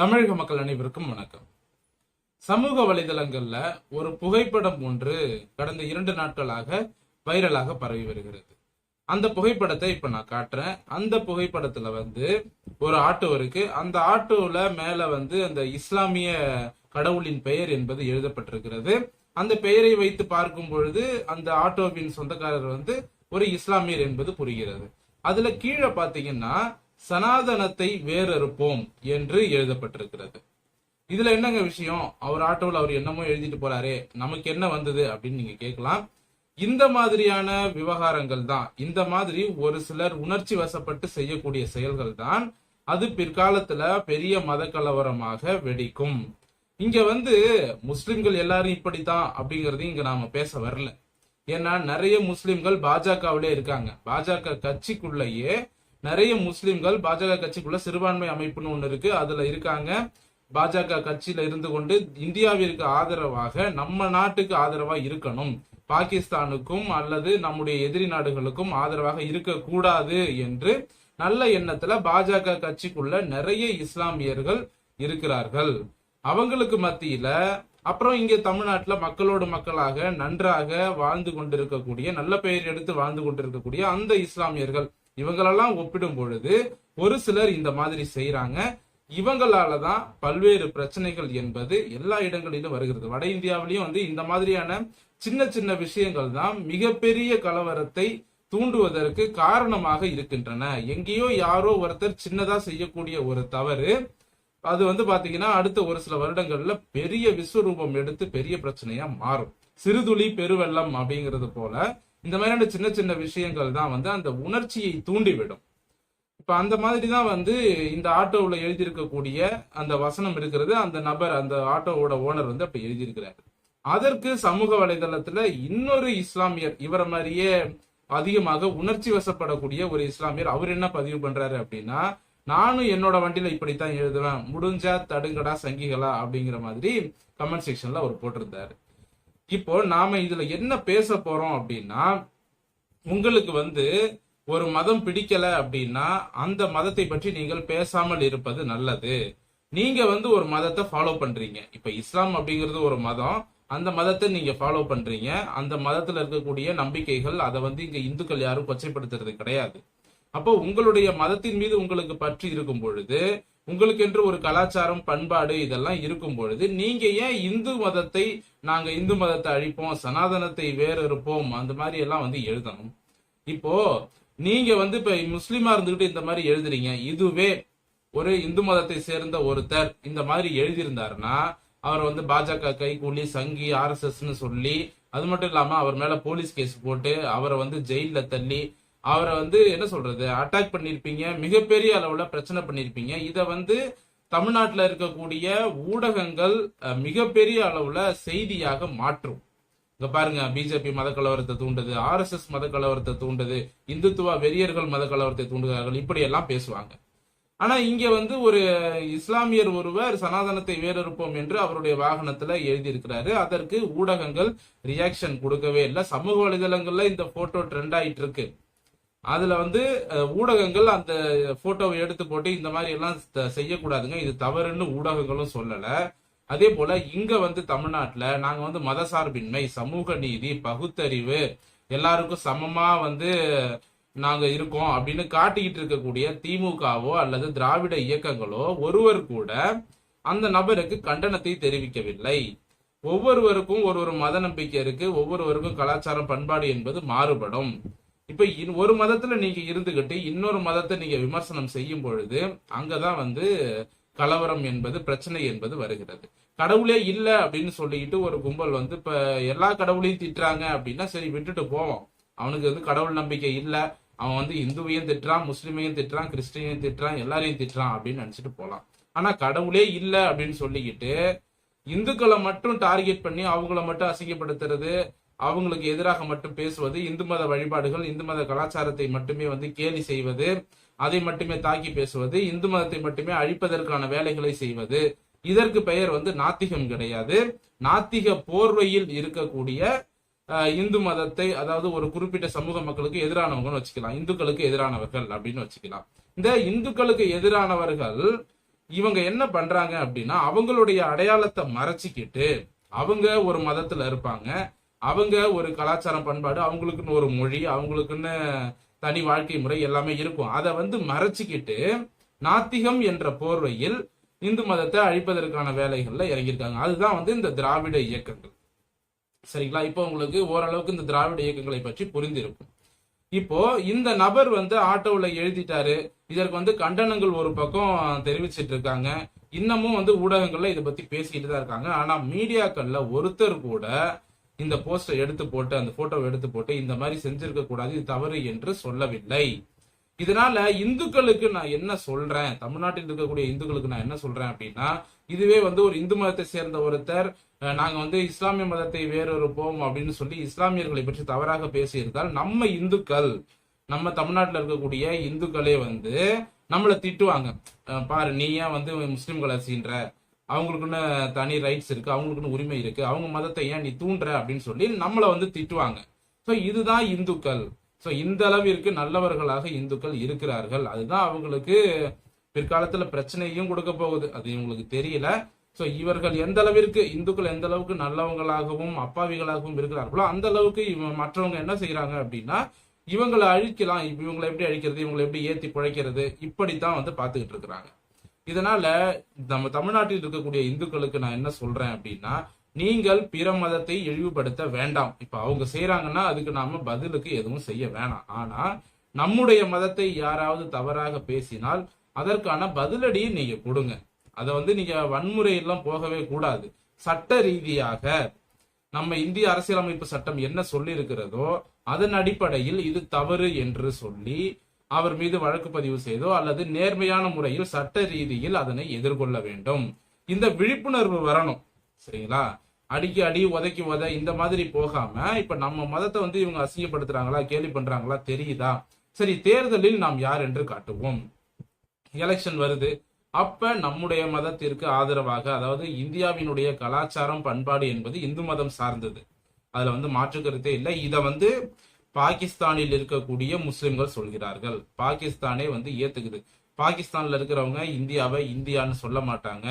தமிழக மக்கள் அனைவருக்கும் வணக்கம். சமூக வலைதளங்கள்ல ஒரு புகைப்படம் ஒன்று கடந்த இரண்டு நாட்களாக வைரலாக பரவி வருகிறது. அந்த புகைப்படத்தை இப்ப நான் காட்டுறேன். அந்த புகைப்படத்துல வந்து ஒரு ஆட்டோ இருக்கு. அந்த ஆட்டோல மேல வந்து அந்த இஸ்லாமிய கடவுளின் பெயர் என்பது எழுதப்பட்டிருக்கிறது. அந்த பெயரை வைத்து பார்க்கும் பொழுது அந்த ஆட்டோவின் சொந்தக்காரர் வந்து ஒரு இஸ்லாமியர் என்பது புரிகிறது. அதுல கீழே பாத்தீங்கன்னா சனாதனத்தை வேறறுப்போம் என்று எழுதப்பட்டிருக்கிறது. இதுல என்னங்க விஷயம்? அவர் ஆட்டோவில் அவர் என்னமோ எழுதிட்டு போறாரே நமக்கு என்ன வந்தது அப்படின்னு நீங்க கேட்கலாம். இந்த மாதிரியான விவகாரங்கள் தான். இந்த மாதிரி ஒரு சிலர் உணர்ச்சி வசப்பட்டு செய்யக்கூடிய செயல்கள் தான் அது பிற்காலத்துல பெரிய மத கலவரமாக வெடிக்கும். இங்க வந்து முஸ்லிம்கள் எல்லாரும் இப்படித்தான் அப்படிங்கறது இங்க நாம பேச வரல. ஏன்னா நிறைய முஸ்லிம்கள் பாஜகவிலே இருக்காங்க. பாஜக கட்சிக்குள்ளேயே நிறைய முஸ்லிம்கள் பாஜக கட்சிக்குள்ள சிறுபான்மை அமைப்புன்னு ஒண்ணு இருக்கு. அதுல இருக்காங்க. பாஜக கட்சியில இருந்து கொண்டு இந்தியாவிற்கு ஆதரவாக நம்ம நாட்டுக்கு ஆதரவா இருக்கணும். பாகிஸ்தானுக்கும் அல்லது நம்முடைய எதிரி நாடுகளுக்கும் ஆதரவாக இருக்கக்கூடாது என்று நல்ல எண்ணத்துல பாஜக கட்சிக்குள்ள நிறைய இஸ்லாமியர்கள் இருக்கிறார்கள். அவங்களுக்கு மத்தியில அப்புறம் இங்கே தமிழ்நாட்டுல மக்களோடு மக்களாக நன்றாக வாழ்ந்து கொண்டிருக்கக்கூடிய நல்ல பெயர் எடுத்து வாழ்ந்து கொண்டிருக்கக்கூடிய அந்த இஸ்லாமியர்கள் இவங்களெல்லாம் ஒப்பிடும் பொழுது ஒரு சிலர் இந்த மாதிரி செய்யறாங்க இவங்களால தான் பல்வேறு பிரச்சனைகள் என்பது எல்லா இடங்களிலும் வருகிறது. வட இந்தியாவிலையும் வந்து இந்த மாதிரியான சின்ன சின்ன விஷயங்கள் தான் மிகப்பெரிய கலவரத்தை தூண்டுவதற்கு காரணமாக இருக்கின்றன. எங்கேயோ யாரோ ஒருத்தர் சின்னதா செய்யக்கூடிய ஒரு தவறு. அது வந்து பாத்தீங்கன்னா அடுத்த ஒரு சில வருடங்கள்ல பெரிய விஸ்வரூபம் எடுத்து பெரிய பிரச்சனையா மாறும். சிறுதுளி பெருவெள்ளம் அப்படிங்கிறது போல இந்த மாதிரியான சின்ன சின்ன விஷயங்கள் தான் வந்து அந்த உணர்ச்சியை தூண்டிவிடும். இப்போ அந்த மாதிரி தான் வந்து இந்த ஆட்டோவில் எழுதியிருக்கக்கூடிய அந்த வசனம் இருக்கிறது. அந்த நபர் அந்த ஆட்டோவோட ஓனர் வந்து அப்படி எழுதியிருக்கிறாரு. அதற்கு சமூக வலைதளத்துல இன்னொரு இஸ்லாமியர் இவரை மாதிரியே அதிகமாக உணர்ச்சி வசப்படக்கூடிய ஒரு இஸ்லாமியர் அவர் என்ன பதிவு பண்றாரு அப்படின்னா நானும் என்னோட வண்டியில இப்படித்தான் எழுதுவேன். முடிஞ்சா தடுங்கடா சங்கிகளா அப்படிங்கிற மாதிரி கமெண்ட் செக்ஷன்ல அவர் போட்டிருந்தாரு. இப்போ நாம இதுல என்ன பேச போறோம் அப்படின்னா உங்களுக்கு வந்து ஒரு மதம் பிடிக்கல அப்படின்னா அந்த மதத்தை பற்றி நீங்கள் பேசாமல் இருப்பது நல்லது. நீங்க வந்து ஒரு மதத்தை ஃபாலோ பண்றீங்க. இப்ப இஸ்லாம் அப்படிங்கிறது ஒரு மதம். அந்த மதத்தை நீங்க ஃபாலோ பண்றீங்க. அந்த மதத்துல இருக்கக்கூடிய நம்பிக்கைகள் அதை வந்து இங்க இந்துக்கள் யாரும் கொச்சைப்படுத்துறது கிடையாது. அப்போ உங்களுடைய மதத்தின் மீது உங்களுக்கு பற்றி இருக்கும் பொழுது உங்களுக்கென்று ஒரு கலாச்சாரம் பண்பாடு இதெல்லாம் இருக்கும் பொழுது நீங்க ஏன் இந்து மதத்தை நாங்க இந்து மதத்தை அழிப்போம் சனாதனத்தை வேறு இருப்போம் அந்த மாதிரி எல்லாம் வந்து எழுதணும். இப்போ நீங்க வந்து இப்ப முஸ்லீமா இருந்துகிட்டு இந்த மாதிரி எழுதுறீங்க. இதுவே ஒரு இந்து மதத்தை சேர்ந்த ஒருத்தர் இந்த மாதிரி எழுதியிருந்தாருன்னா அவர் வந்து பாஜக கைகூலி சங்கி ஆர்எஸ்எஸ்ன்னு சொல்லி அது மட்டும் இல்லாம அவர் மேல போலீஸ் கேஸ் போட்டு அவரை வந்து ஜெயில தள்ளி அவரை வந்து என்ன சொல்றது அட்டாக் பண்ணிருப்பீங்க மிகப்பெரிய அளவுல பிரச்சனை பண்ணிருப்பீங்க. இதை வந்து தமிழ்நாட்டில் இருக்கக்கூடிய ஊடகங்கள் மிகப்பெரிய அளவுல செய்தியாக மாற்றும். இங்க பாருங்க பிஜேபி மத கலவரத்தை தூண்டுது ஆர்எஸ்எஸ் மத கலவரத்தை தூண்டுது இந்துத்துவ வெறியர்கள் மத கலவரத்தை தூண்டுகிறார்கள் இப்படி எல்லாம் பேசுவாங்க. ஆனா இங்க வந்து ஒரு இஸ்லாமியர் ஒருவர் சனாதனத்தை வேறறுப்போம் என்று அவருடைய வாகனத்துல எழுதியிருக்கிறாரு. அதற்கு ஊடகங்கள் ரியாக்ஷன் கொடுக்கவே இல்லை. சமூக வலைதளங்கள்ல இந்த போட்டோ ட்ரெண்ட் ஆயிட்டு இருக்கு அதுல வந்து ஊடகங்கள் அந்த போட்டோவை எடுத்து போட்டு இந்த மாதிரி எல்லாம் செய்யக்கூடாதுங்க. இது தவறுன்னு ஊடகங்களும் சொல்லல. அதே போல இங்க வந்து தமிழ்நாட்டுல நாங்க வந்து மதசார்பின்மை சமூக நீதி பகுத்தறிவு எல்லாருக்கும் சமமா வந்து நாங்க இருக்கோம் அப்படின்னு காட்டிக்கிட்டு இருக்கக்கூடிய திமுகவோ அல்லது திராவிட இயக்கங்களோ ஒருவர் கூட அந்த நபருக்கு கண்டனத்தை தெரிவிக்கவில்லை. ஒவ்வொருவருக்கும் ஒரு ஒரு மத நம்பிக்கை இருக்கு. ஒவ்வொருவருக்கும் கலாச்சாரம் பண்பாடு என்பது மாறுபடும். இப்ப இன்- ஒரு மதத்துல நீங்க இருந்துகிட்டு இன்னொரு மதத்தை நீங்க விமர்சனம் செய்யும் பொழுது அங்கதான் வந்து கலவரம் என்பது பிரச்சனை என்பது வருகிறது. கடவுளே இல்ல அப்படின்னு சொல்லிக்கிட்டு ஒரு கும்பல் வந்து இப்ப எல்லா கடவுளையும் திட்டுறாங்க அப்படின்னா சரி விட்டுட்டு போவோம். அவனுக்கு வந்து கடவுள் நம்பிக்கை இல்ல. அவன் வந்து இந்துவையும் திட்டுறான் முஸ்லீமையும் திட்டுறான் கிறிஸ்டினையும் திட்டுறான் எல்லாரையும் திட்டுறான் அப்படின்னு நினைச்சிட்டு போலாம். ஆனா கடவுளே இல்ல அப்படின்னு சொல்லிக்கிட்டு இந்துக்களை மட்டும் டார்கெட் பண்ணி அவங்கள மட்டும் அசிங்கப்படுத்துறது அவங்களுக்கு எதிராக மட்டும் பேசுவது இந்து மத வழிபாடுகள் இந்து மத கலாச்சாரத்தை மட்டுமே வந்து கேலி செய்வது அதை மட்டுமே தாக்கி பேசுவது இந்து மதத்தை மட்டுமே அழிப்பதற்கான வேலைகளை செய்வது. இதற்கு பெயர் வந்து நாத்திகம் கிடையாது. நாத்திக போர்வையில் இருக்கக்கூடிய இந்து மதத்தை அதாவது ஒரு குறிப்பிட்ட சமூக மக்களுக்கு எதிரானவங்கன்னு வச்சுக்கலாம். இந்துக்களுக்கு எதிரானவர்கள் அப்படின்னு வச்சுக்கலாம். இந்த இந்துக்களுக்கு எதிரானவர்கள் இவங்க என்ன பண்றாங்க அப்படின்னா அவங்களுடைய அடையாளத்தை மறைச்சிக்கிட்டு அவங்க ஒரு மதத்துல இருப்பாங்க. அவங்க ஒரு கலாச்சாரம் பண்பாடு அவங்களுக்குன்னு ஒரு மொழி அவங்களுக்குன்னு தனி வாழ்க்கை முறை எல்லாமே இருக்கும். அதை வந்து மறைச்சிக்கிட்டு நாத்திகம் என்ற போர்வையில் இந்து மதத்தை அழிப்பதற்கான வேலைகள்ல இறங்கியிருக்காங்க. அதுதான் வந்து இந்த திராவிட இயக்கங்கள். சரிங்களா? இப்போ உங்களுக்கு ஓரளவுக்கு இந்த திராவிட இயக்கங்களை பற்றி புரிந்திருக்கும். இப்போ இந்த நபர் வந்து ஆட்டோவில் எழுதிட்டாரு. இதற்கு வந்து கண்டனங்கள் ஒரு பக்கம் தெரிவிச்சிட்டு இருக்காங்க. இன்னமும் வந்து ஊடகங்கள்ல இதை பத்தி பேசிக்கிட்டு தான் இருக்காங்க. ஆனா மீடியாக்கள்ல ஒருத்தர் கூட இந்த போஸ்டர் எடுத்து போட்டு அந்த போட்டோவை எடுத்து போட்டு இந்த மாதிரி செஞ்சிருக்க கூடாது இது தவறு என்று சொல்லவில்லை. இதனால இந்துக்களுக்கு நான் என்ன சொல்றேன்? தமிழ்நாட்டில் இருக்கக்கூடிய இந்துக்களுக்கு நான் என்ன சொல்றேன் அப்படின்னா இதுவே வந்து ஒரு இந்து மதத்தை சேர்ந்த ஒருத்தர் நாங்க வந்து இஸ்லாமிய மதத்தை வேறொருப்போம் அப்படின்னு சொல்லி இஸ்லாமியர்களை பற்றி தவறாக பேசியிருந்தால் நம்ம இந்துக்கள் நம்ம தமிழ்நாட்டில் இருக்கக்கூடிய இந்துக்களே வந்து நம்மளை திட்டுவாங்க. பாரு நீ ஏன் வந்து முஸ்லிம்களை சீன்ற அவங்களுக்குன்னு தனி ரைட்ஸ் இருக்கு அவங்களுக்குன்னு உரிமை இருக்கு அவங்க மதத்தை ஏன் நீ தூண்டுற அப்படின்னு சொல்லி நம்மளை வந்து திட்டுவாங்க. ஸோ இதுதான் இந்துக்கள். ஸோ இந்த அளவிற்கு நல்லவர்களாக இந்துக்கள் இருக்கிறார்கள். அதுதான் அவங்களுக்கு பிற்காலத்துல பிரச்சனையும் கொடுக்க போகுது. அது இவங்களுக்கு தெரியல. ஸோ இவர்கள் எந்த அளவிற்கு இந்துக்கள் எந்த அளவுக்கு நல்லவங்களாகவும் அப்பாவிகளாகவும் இருக்கிறார்களோ அந்த அளவுக்கு இவங்க மற்றவங்க என்ன செய்யறாங்க அப்படின்னா இவங்களை அழிக்கலாம். இவங்களை எப்படி அழிக்கிறது? இவங்களை எப்படி ஏத்தி பிழைக்கிறது இப்படித்தான் வந்து பார்த்துக்கிட்டு இருக்கிறாங்க. இதனால நம்ம தமிழ்நாட்டில் இருக்கக்கூடிய இந்துக்களுக்கு நான் என்ன சொல்றேன் அப்படின்னா நீங்கள் பிற மதத்தை இழிவுபடுத்த வேண்டாம். இப்ப அவங்க செய்யறாங்கன்னா அதுக்கு நாம பதிலுக்கு எதுவும் செய்ய வேணாம். ஆனா நம்முடைய மதத்தை யாராவது தவறாக பேசினால் அதற்கான பதிலடியை நீங்க கொடுங்க. அதை வந்து நீங்க வன்முறையெல்லாம் போகவே கூடாது. சட்ட ரீதியாக நம்ம இந்திய அரசியலமைப்பு சட்டம் என்ன சொல்லி இருக்கிறதோ அதன் அடிப்படையில் இது தவறு என்று சொல்லி அவர் மீது வழக்கு பதிவு செய்தோ அல்லது நேர்மையான முறையில் சட்ட ரீதியில் அதனை எதிர்கொள்ள வேண்டும். இந்த விழிப்புணர்வு வரணும். சரிங்களா? அடிக்கி அடி உதைக்கி உத இந்த மாதிரி போகாம இப்ப நம்ம மதத்தை வந்து இவங்க அசிங்கப்படுத்துறாங்களா கேலி பண்றாங்களா தெரியுதா? சரி தேர்தலில் நாம் யார் என்று காட்டுவோம். எலெக்ஷன் வருது. அப்ப நம்முடைய மதத்திற்கு ஆதரவாக அதாவது இந்தியாவினுடைய கலாச்சாரம் பண்பாடு என்பது இந்து மதம் சார்ந்தது. அதுல வந்து மாற்று கருத்தே இல்லை. இதை வந்து பாகிஸ்தானில் இருக்கக்கூடிய முஸ்லிம்கள் சொல்கிறார்கள். பாகிஸ்தானே வந்து ஏத்துக்குது. பாகிஸ்தான்ல இருக்கிறவங்க இந்தியாவை இந்தியான்னு சொல்ல மாட்டாங்க.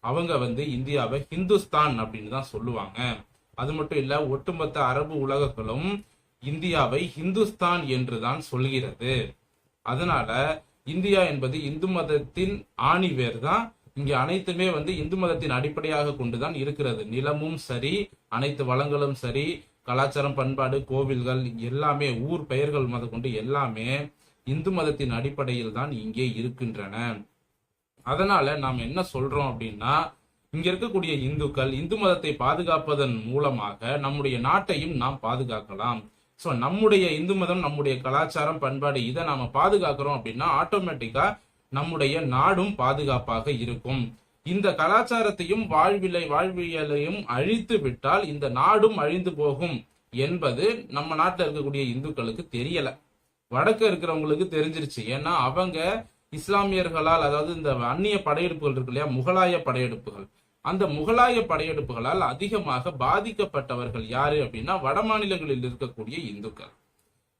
அவங்க வந்து இந்தியாவை ஹிந்துஸ்தான் அப்படின்னு தான் சொல்லுவாங்க. அது மட்டும் இல்ல ஒட்டுமொத்த அரபு உலகங்களும் இந்தியாவை ஹிந்துஸ்தான் என்று தான் சொல்கிறது. அதனால இந்தியா என்பது இந்து மதத்தின் ஆணிவேர் தான். இங்க அனைத்துமே வந்து இந்து மதத்தின் அடிப்படையாக கொண்டுதான் இருக்கிறது. நிலமும் சரி அனைத்து வளங்களும் சரி கலாச்சாரம் பண்பாடு கோவில்கள் எல்லாமே ஊர் பெயர்கள் முதற்கொண்டு எல்லாமே இந்து மதத்தின் அடிப்படையில் தான் இங்கே இருக்கின்றன. அதனால நாம் என்ன சொல்றோம் அப்படின்னா இங்க இருக்கக்கூடிய இந்துக்கள் இந்து மதத்தை பாதுகாப்பதன் மூலமாக நம்முடைய நாட்டையும் நாம் பாதுகாக்கலாம். சோ நம்முடைய இந்து மதம் நம்முடைய கலாச்சாரம் பண்பாடு இதை நாம பாதுகாக்கிறோம் அப்படின்னா ஆட்டோமேட்டிக்கா நம்முடைய நாடும் பாதுகாப்பாக இருக்கும். இந்த கலாச்சாரத்தையும் வாழ்விலை வாழ்வியலையும் அழித்து விட்டால் இந்த நாடும் அழிந்து போகும் என்பது நம்ம நாட்டில் இருக்கக்கூடிய இந்துக்களுக்கு தெரியல. வடக்கு இருக்கிறவங்களுக்கு தெரிஞ்சிருச்சு. ஏன்னா அவங்க இஸ்லாமியர்களால் அதாவது இந்த அந்நிய படையெடுப்புகள் இருக்கு இல்லையா முகலாய படையெடுப்புகள். அந்த முகலாய படையெடுப்புகளால் அதிகமாக பாதிக்கப்பட்டவர்கள் யாரு அப்படின்னா வட மாநிலங்களில் இருக்கக்கூடிய இந்துக்கள்.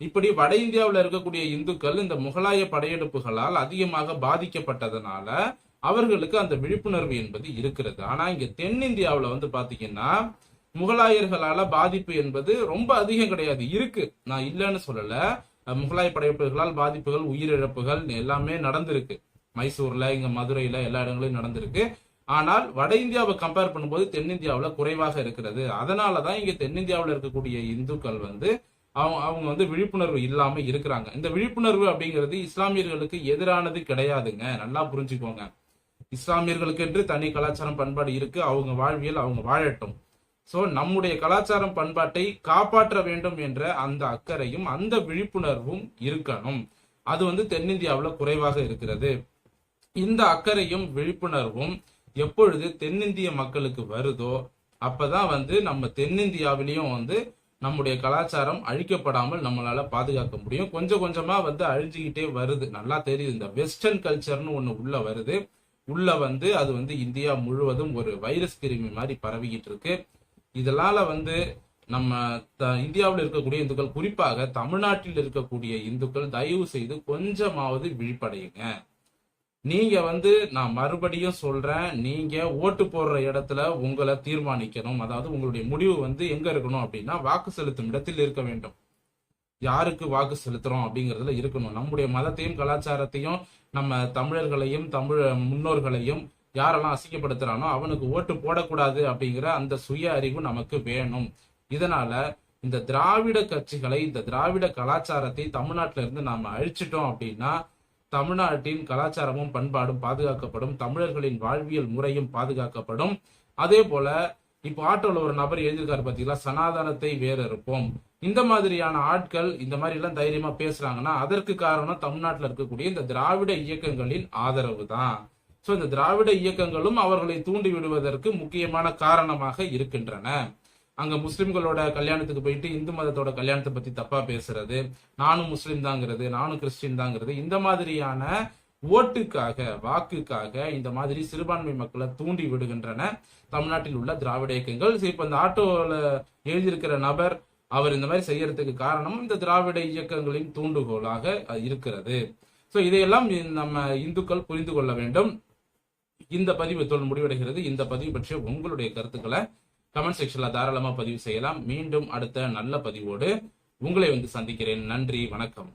இப்படி வட இந்தியாவில் இருக்கக்கூடிய இந்துக்கள் இந்த முகலாய படையெடுப்புகளால் அதிகமாக பாதிக்கப்பட்டதனால அவர்களுக்கு அந்த விழிப்புணர்வு என்பது இருக்கிறது. ஆனா இங்க தென்னிந்தியாவில் வந்து பாத்தீங்கன்னா முகலாயர்களால பாதிப்பு என்பது ரொம்ப அதிகம் கிடையாது. இருக்கு. நான் இல்லைன்னு சொல்லல. முகலாய படையெடுப்புகளால் பாதிப்புகள் உயிரிழப்புகள் எல்லாமே நடந்திருக்கு. மைசூர்ல இங்க மதுரையில எல்லா இடங்களிலும் நடந்திருக்கு. ஆனால் வட இந்தியாவை கம்பேர் பண்ணும்போது தென்னிந்தியாவில் குறைவாக இருக்கிறது. அதனாலதான் இங்க தென்னிந்தியாவில் இருக்கக்கூடிய இந்துக்கள் வந்து அவங்க அவங்க வந்து விழிப்புணர்வு இல்லாம இருக்கிறாங்க. இந்த விழிப்புணர்வு அப்படிங்கிறது இஸ்லாமியர்களுக்கு எதிரானது கிடையாதுங்க. நல்லா புரிஞ்சுக்கோங்க. இஸ்லாமியர்களுக்கு என்று தனி கலாச்சாரம் பண்பாடு இருக்கு. அவங்க வாழ்வியல் அவங்க வாழட்டும். சோ நம்முடைய கலாச்சாரம் பண்பாட்டை காப்பாற்ற வேண்டும் என்ற அந்த அக்கறையும் அந்த விழிப்புணர்வும் இருக்கணும். அது வந்து தென்னிந்தியாவில் குறைவாக இருக்கிறது. இந்த அக்கறையும் விழிப்புணர்வும் எப்பொழுது தென்னிந்திய மக்களுக்கு வருதோ அப்பதான் வந்து நம்ம தென்னிந்தியாவிலையும் வந்து நம்முடைய கலாச்சாரம் அழிக்கப்படாமல் நம்மளால பாதுகாக்க முடியும். கொஞ்சம் கொஞ்சமா வந்து அழிஞ்சுக்கிட்டே வருது. நல்லா தெரியுது. இந்த வெஸ்டர்ன் கல்ச்சர்னு ஒண்ணு உள்ள வருது. உள்ள வந்து அது வந்து இந்தியா முழுவதும் ஒரு வைரஸ் கிருமி மாதிரி பரவிக்கிட்டு இருக்கு இதனால வந்து நம்ம த- இந்தியாவில் இருக்கக்கூடிய இந்துக்கள் குறிப்பாக தமிழ்நாட்டில் இருக்கக்கூடிய இந்துக்கள் தயவு செய்து கொஞ்சமாவது விழிப்படையுங்க. நீங்க வந்து நான் மறுபடியும் சொல்றேன் நீங்க ஓட்டு போடுற இடத்துல உங்களை தீர்மானிக்கணும். அதாவது உங்களுடைய முடிவு வந்து எங்க இருக்கணும் அப்படின்னா வாக்கு செலுத்தும் இடத்தில் இருக்க வேண்டும். யாருக்கு வாக்கு செலுத்துறோம் அப்படிங்கறதுல இருக்கணும். நம்முடைய மதத்தையும் கலாச்சாரத்தையும் நம்ம தமிழர்களையும் தமிழ் முன்னோர்களையும் யாரெல்லாம் அசிங்கப்படுத்துறானோ அவனுக்கு ஓட்டு போடக்கூடாது அப்படிங்கிற அந்த சுய அறிவு நமக்கு வேணும். இதனால இந்த திராவிட கட்சிகளை இந்த திராவிட கலாச்சாரத்தை தமிழ்நாட்டில இருந்து நாம அழிச்சிட்டோம் அப்படின்னா தமிழ்நாட்டின் கலாச்சாரமும் பண்பாடும் பாதுகாக்கப்படும். தமிழர்களின் வாழ்வியல் முறையும் பாதுகாக்கப்படும். அதே போல இப்போ ஆட்டோல ஒரு நபர் எழுதியிருக்காரு பாத்தீங்களா? சனாதனத்தை வேற இருப்போம் இந்த மாதிரியான ஆட்கள் இந்த மாதிரி எல்லாம் தைரியமா பேசுறாங்கன்னா அதற்கு காரணம் தமிழ்நாட்டில் இருக்கக்கூடிய இந்த திராவிட இயக்கங்களின் ஆதரவு தான். சோ இந்த திராவிட இயக்கங்களும் அவர்களை தூண்டி விடுவதற்கு முக்கியமான காரணமாக இருக்கின்றன. அங்க முஸ்லிம்களோட கல்யாணத்துக்கு போயிட்டு இந்து மதத்தோட கல்யாணத்தை பத்தி தப்பா பேசுறது நானும் முஸ்லீம் தாங்கிறது நானும் கிறிஸ்டின் தாங்கிறது இந்த மாதிரியான ஓட்டுக்காக வாக்குக்காக இந்த மாதிரி சிறுபான்மை மக்களை தூண்டி விடுகின்றன. தமிழ்நாட்டில் உள்ள திராவிட இயக்கங்கள். இப்ப இந்த ஆட்டோல எழுதியிருக்கிற நபர் அவர் இந்த மாதிரி செய்யறதுக்கு காரணம் இந்த திராவிட இயக்கங்களின் தூண்டுகோலாக இருக்கிறது. சோ இதையெல்லாம் நம்ம இந்துக்கள் புரிந்து கொள்ள வேண்டும். இந்த பதிவு தொழில் முடிவடைகிறது. இந்த பதிவு பற்றிய உங்களுடைய கருத்துக்களை கமெண்ட் செக்ஷன்ல தாராளமா பதிவு செய்யலாம். மீண்டும் அடுத்த நல்ல பதிவோடு உங்களை வந்து சந்திக்கிறேன். நன்றி வணக்கம்.